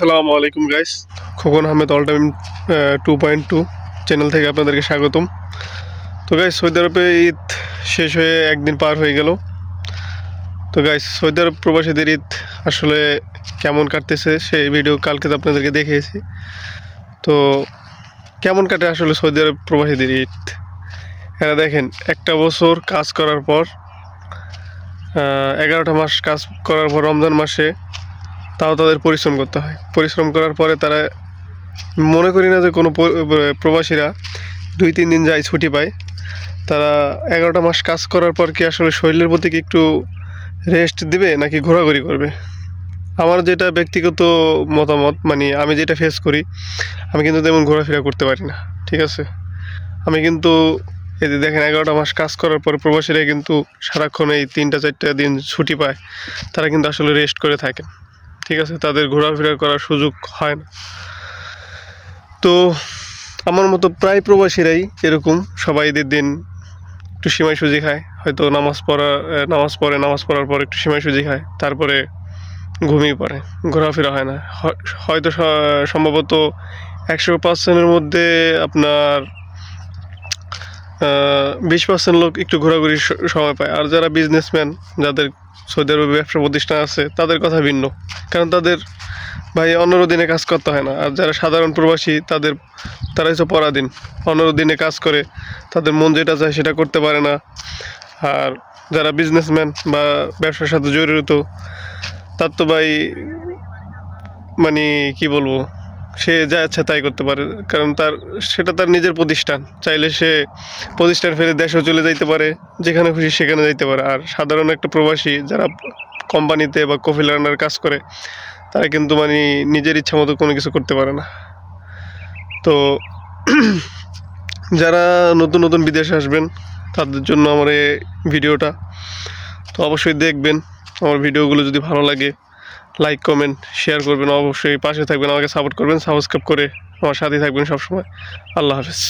আসসালামু আলাইকুম guys Khokon Ahmed all time two point two channel থেকে আপনাদেরকে স্বাগতম। তো গাইস সৌদি আরবে ঈদ শেষ হয়ে একদিন পার হয়ে গেল। তো গাইস সৌদি আরব প্রবাসীদের ঈদ আসলে কেমন কাটতেছে সেই ভিডিও কালকে তো আপনাদেরকে দেখিয়েছি। তো, কেমন কাটে আসলে সৌদি আরব প্রবাসীদের ঈদ? এরা দেখেন, একটা বছর কাজ করার পর এগারোটা মাস কাজ করার পর রমজান মাসে তাও তাদের পরিশ্রম করতে হয়। পরিশ্রম করার পরে তারা মনে করি না যে কোনো প্রবাসীরা দুই, তিন দিন যায় ছুটি পায়। তারা এগারোটা মাস কাজ করার পর কি আসলে শরীরের প্রতি কি একটু রেস্ট দিবে নাকি ঘোরাঘুরি করবে? আমার যেটা ব্যক্তিগত মতামত মানে আমি যেটা ফেস করি, আমি কিন্তু তেমন ঘোরাফেরা করতে পারি না, ঠিক আছে? আমি কিন্তু, এই দেখেন এগারোটা মাস কাজ করার পর প্রবাসীরা কিন্তু সারাক্ষণ এই তিনটা, চারটা দিন ছুটি পায়, তারা কিন্তু আসলে রেস্ট করে থাকেন। ঠিক আছে, তাদের ঘোরাফেরা করার সুযোগ হয় না। তো আমার মতো প্রায় প্রবাসীরাই এরকম সবাই ঈদের দিন একটু সিমাই সুজি খায়। হয়তো নামাজ পড়া নামাজ পড়ে, নামাজ পড়ার পর একটু সিমাই সুজি খায়, তারপরে ঘুমিয়ে পড়ে, ঘোরাফেরা হয় না। হয়তো সম্ভবত একশো পার্সেন্টের মধ্যে আপনার বিশ পার্সেন্ট লোক একটু ঘোরাঘুরি সময় পায়। আর যারা বিজনেসম্যান যাদের সৌদি আরবে ব্যবসা প্রতিষ্ঠান আছে, তাদের কথা ভিন্ন। কারণ তাদের ভাই অন্যর দিনে কাজ করতে হয় না। আর যারা সাধারণ প্রবাসী, তাদের, তারা হচ্ছে পরাধীন। অন্যর দিনে কাজ করে, তাদের মন যেটা চায় সেটা করতে পারে না। আর যারা বিজনেসম্যান বা ব্যবসার সাথে জড়িত, তার তো ভাই মানে কি বলব? সে যা ইচ্ছা তাই করতে পারে। কারণ তার, সেটা তার নিজের প্রতিষ্ঠান। চাইলে সে প্রতিষ্ঠান ফেলে দেশেও চলে যাইতে পারে, যেখানে খুশি সেখানে যাইতে পারে। আর সাধারণ একটা প্রবাসী যারা কোম্পানিতে বা কফি লার্নার কাজ করে, তারা কিন্তু মানে নিজের ইচ্ছা মতো কোনো কিছু করতে পারে না। তো যারা নতুন নতুন বিদেশে আসবেন, তাদের জন্য আমার এই ভিডিওটা। তো অবশ্যই দেখবেন। আমার ভিডিওগুলো যদি ভালো লাগে লাইক কমেন্ট শেয়ার করবেন, অবশ্যই পাশে থাকবেন, আমাকে সাপোর্ট করবেন সাবস্ক্রাইব করে আমার সাথে থাকবেন সবসময়। আল্লাহ হাফেজ।